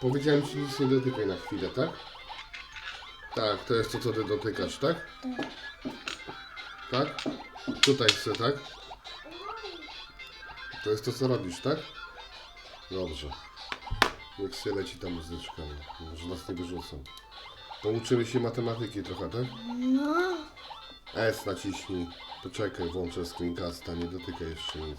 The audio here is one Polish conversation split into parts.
Powiedziałem ci nic nie dotykaj na chwilę, tak? Tak, to jest to, co ty dotykasz, tak? Tak? Tutaj chcę, tak? To jest to, co robisz, tak? Dobrze. Niech się leci ta muzyczka. no. Może nas nie wyrzucą. Pouczymy się matematyki trochę, tak? No. S naciśnij. Poczekaj, włączę screencasta, nie dotykaj jeszcze nic.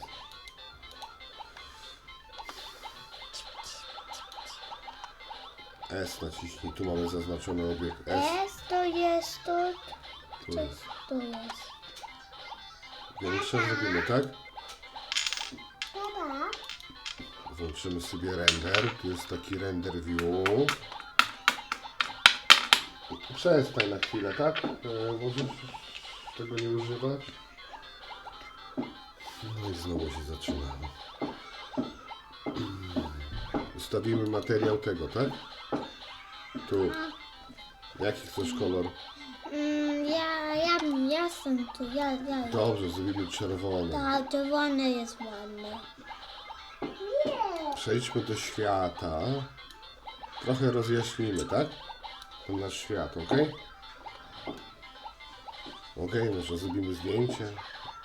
S naciśnij, tu mamy zaznaczony obiekt S. S to jest to. Tu Co jest. to jest? Większe zrobimy, tak? Tata. Włączymy sobie render. Tu jest taki render view. Przestań na chwilę, tak? E, możesz tego nie używać? No i znowu się zaczyna. Ustawimy materiał tego, tak? Tu. Jaki chcesz kolor? Mm, ja, ja, ja jestem tu. Ja, ja. Dobrze, zrobimy czerwony. Tak, czerwony jest ładny. Przejdźmy do świata. Trochę rozjaśnimy, tak? Ten nasz świat, ok? Ok, może zrobimy zdjęcie.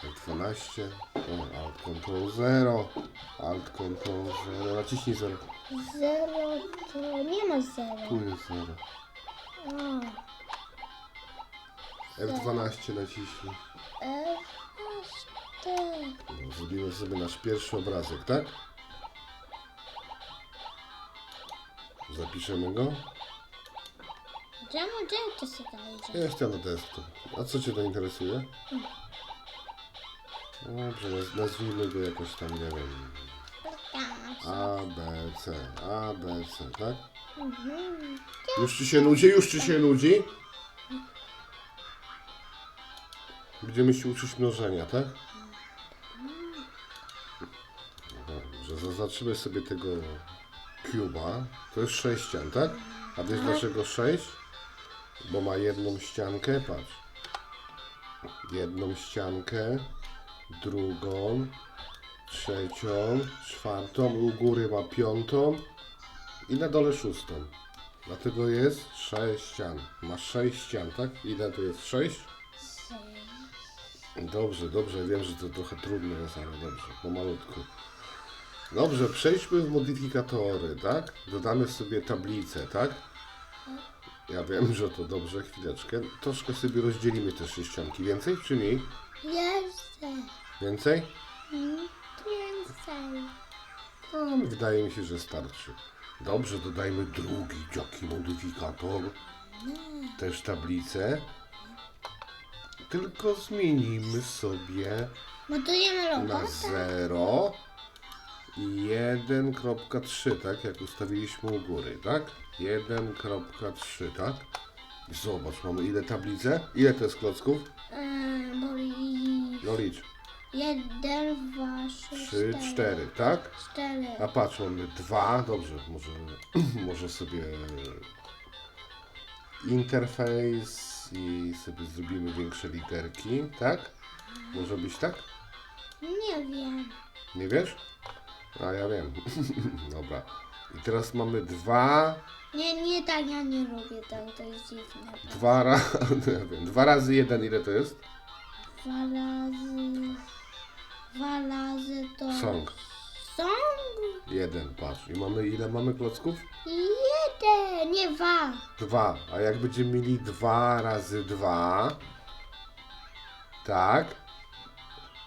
F12. O, Alt Control 0. Alt Control 0. Naciśnij 0. Zero to nie ma zero. Tu jest 0. A, F12 naciśnij. F, cztery. No, Zrobimy sobie nasz pierwszy obrazek, tak? Zapiszemy go. Czemu gdzie to się? Jest ja na desktop. A co Cię to interesuje? Dobrze, naz- nazwijmy go jakoś tam, nie wiem. A, B, C, A, B, C, tak? Mhm. Już Ci się nudzi? Już Ci się nudzi? Będziemy się uczyć mnożenia, tak? Dobrze, zaznaczymy sobie tego cuba. To jest sześcian, tak? A wiesz dlaczego sześć? Bo ma jedną ściankę, patrz. Jedną ściankę, drugą, trzecią, czwartą, u góry ma piątą i na dole szóstą. Dlatego jest sześć ścian. Ma sześć ścian, tak? Ile to jest? Sześć? Dobrze, dobrze, wiem, że to trochę trudne jest, ale dobrze, pomalutku. Dobrze, przejdźmy w modyfikatory, tak? Dodamy sobie tablicę, tak? Ja wiem, że to dobrze, chwileczkę. Troszkę sobie rozdzielimy te sześcianki. Więcej czy mniej? Jeszcze. Więcej? No, wydaje mi się, że starczy. Dobrze, dodajmy drugi jaki modyfikator. Też tablicę. Tylko zmienimy sobie na robota. 0 i 1.3, tak? Jak ustawiliśmy u góry, tak? 1.3, tak? I zobacz, mamy ile tablice? Ile to jest klocków? Eee, bo i... No licz. Jeden, dwa, trzy, 3, 4, tak? Cztery. A patrz, mamy dwa, dobrze, może, może sobie interfejs i sobie zrobimy większe literki, tak? Może być tak? Nie wiem. Nie wiesz? A ja wiem. Dobra. I teraz mamy dwa, Nie, nie tak, ja nie lubię tego, to jest dziwne. dwa razy, ja wiem, dwa razy jeden, ile to jest? Dwa razy... Dwa razy to... Song. Song? Jeden, patrz. I mamy, ile mamy klocków? Jeden, nie dwa. Dwa. A jak będziemy mieli dwa razy dwa, tak,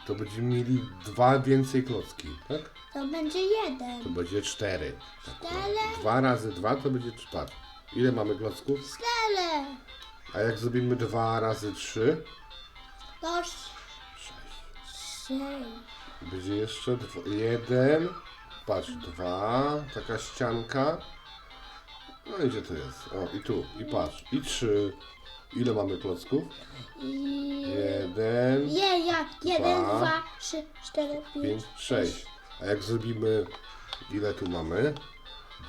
to będziemy mieli dwa więcej klocki, tak? To będzie jeden. To będzie cztery. Tak, no. Cztery. Dwa razy dwa to będzie cztery. Ile mamy klocków? Cztery. A jak zrobimy dwa razy trzy? To Będzie jeszcze dwa, jeden, patrz, dwa, taka ścianka. No i gdzie to jest? O, i tu, i patrz, i trzy. Ile mamy klocków? I... Jeden, Je, ja, jeden, Dwa, dwa, trzy, cztery, pięć, pięć, sześć. A jak zrobimy, ile tu mamy?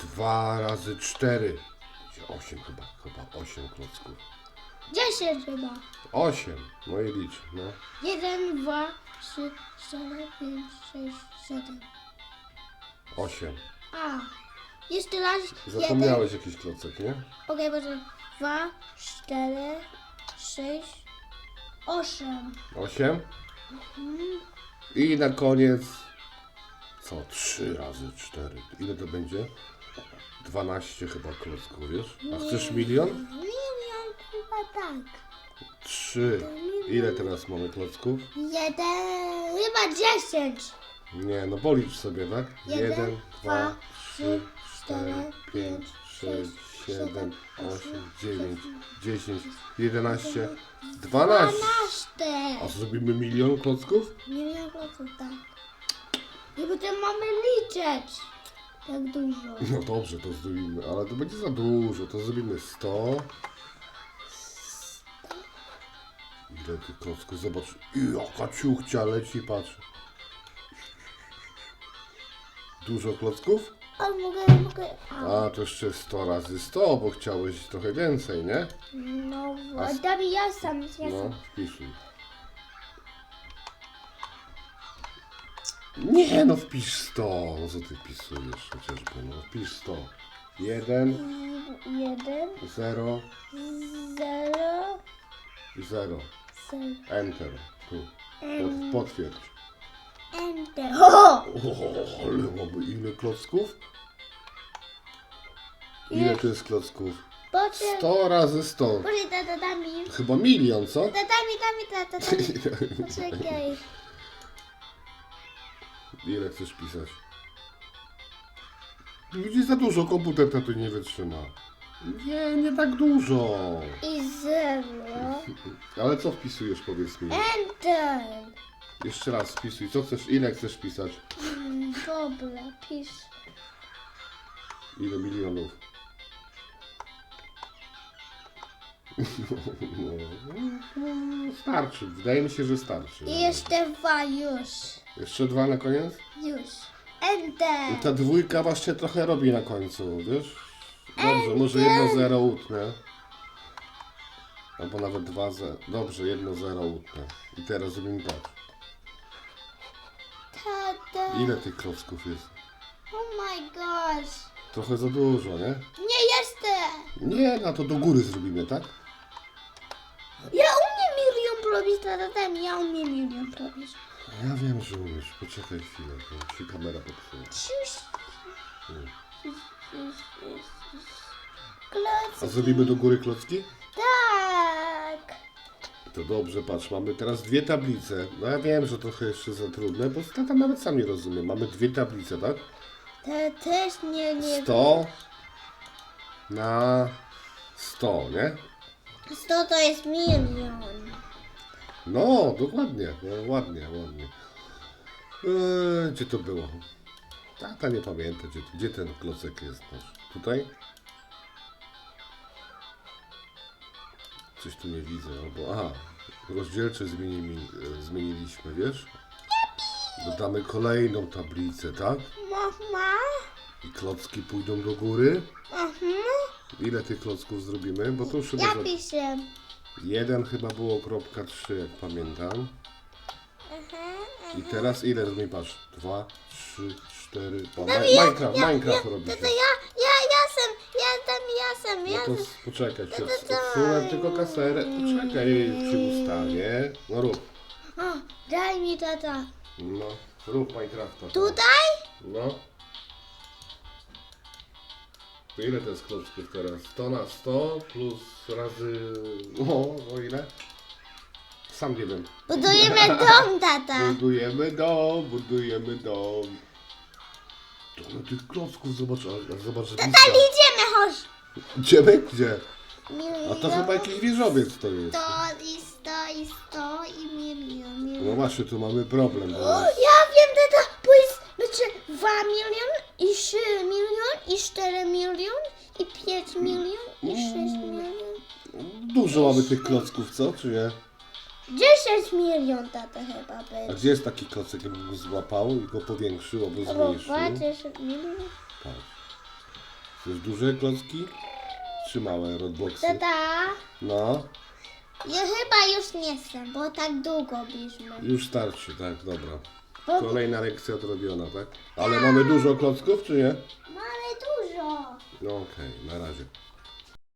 Dwa razy cztery. Będzie osiem chyba, chyba osiem klocków. Dziesięć chyba. Osiem, no i licz, no. Jeden, dwa, trzy, cztery, pięć, sześć, siedem. Osiem. A, Jeszcze raz. Jeden. Zapomniałeś jakiś klocek, nie? Okej, okay, Dwa, cztery, sześć, osiem. 8. I na koniec. Co? 3 razy 4. Ile to będzie? 12 chyba klocków, wiesz? A chcesz milion? Milion chyba tak. 3. Ile teraz mamy klocków? Jeden, chyba dziesięć. Nie, no policz sobie, tak? Jeden, 1, dwa, 2, 3, 4, 5, 6, 7, 8, 9, 10, 11, 12. Dwanaście. A zrobimy milion klocków? Milion procent tak. I potem mamy liczyć. Tak dużo. No dobrze, to zrobimy, ale to będzie za dużo. To zrobimy 100. Tych klocków? Zobacz, jaka ciuchcia leci, patrz. Dużo klocków? A mogę, mogę. A, A, to jeszcze 100 razy 100, bo chciałeś trochę więcej, nie? no, A s- daj mi ja sam, ja No, sam. wpisuj. Nie, no wpisz 100. No co ty wpisujesz chociażby? No wpisz 100. 1, Jeden, 0 zero, i 0. zero. Enter. Tu. Pot, potwierdź. Enter. O! O, ale mamy ile klocków? Ile to jest klocków? Poczekaj, 100 razy 100. poczekaj, tata, da mi. Chyba milion, co? Tata, da mi, da mi, tata, da mi. Poczekaj. Ile chcesz pisać? Widzisz, za dużo komputer to tu nie wytrzyma. Nie, nie tak dużo. I zero. Ale co wpisujesz, powiedz mi? Enter. Jeszcze raz wpisuj. Co chcesz, ile chcesz pisać? Mm, Dobra, pisz. Ile milionów? No, starczy. Wydaje mi się, że starczy. I jeszcze dwa już. Jeszcze dwa na koniec? Już. Enter. I ta dwójka właśnie trochę robi na końcu, wiesz? Dobrze, może jedno zero utnę. Albo nawet dwa zero. Dobrze, jedno zero utnę. I teraz zrobimy tak. Tata. Ile tych klocków jest? Oh my gosh. Trochę za dużo, nie? Nie jestem. Nie, no to do góry zrobimy, tak? Ja umiem milion robić, tata, mi, ja umiem milion robić. Ja wiem, że umiesz. Poczekaj chwilę, bo się kamera popsuła. Ciuś. Mm. A Klocki. zrobimy do góry klocki? Tak. To dobrze, patrz, mamy teraz dwie tablice. No ja wiem, że trochę jeszcze za trudne, bo tata nawet sam nie rozumie. Mamy dwie tablice, tak? Te też nie, nie. 100 na 100, nie? 100 to jest milion. No, dokładnie, no, ładnie, ładnie. Eee, gdzie to było? Tata nie pamięta, gdzie, gdzie ten klocek jest nasz. Tutaj? Coś tu nie widzę, albo aha, rozdzielcze zmienili, e, zmieniliśmy, wiesz? Dodamy kolejną tablicę, tak? Mama. I klocki pójdą do góry. Mhm. Ile tych klocków zrobimy? Bo to już chyba... Ja za- piszę. Jeden chyba było kropka 3, jak pamiętam. Mhm. I teraz ile zrobimy? Patrz. 2, 3, 4. O, No Mi- ja- Minecraft, ja- Minecraft ja, robi To, się. to ja, ja, jasem, jestem, jasem, No jasem. to s- poczekaj, się odsunę daj. tylko kaserę. Poczekaj, przy ustawie. No rób. O, daj mi tata. No, rób Minecrafta. Tutaj? No. To ile to jest klocków teraz? 100 na 100 plus razy... O, o ile? Sam nie wiem. Budujemy dom, tata. Budujemy dom, budujemy dom. To na tych klocków zobacz, a, a zobacz Tata, lista. idziemy, chodź. Idziemy? Gdzie? Milion. A to chyba jakiś wieżowiec to jest. Sto i sto i sto i milion, milion. No właśnie, tu mamy problem. Bo O, ja wiem, tata, bo jest będzie 2 milion i 3 milion i 4 milion i 5 milion i 6 milion. dużo mamy tych klocków, co? Czy nie? 10 milion tata chyba A będzie. gdzie jest taki klocek, jakbym go złapał i go powiększył albo Albo zmniejszył? 10 milion. Tak. To jest duże klocki? Czy małe roadboxy? Tata, No, ja chyba już nie chcę, bo tak długo bierzmy. już starczy, tak, dobra. Bo Kolejna lekcja odrobiona, tak? Ale mamy dużo klocków, czy nie? mamy dużo. dużo. No okej, na razie.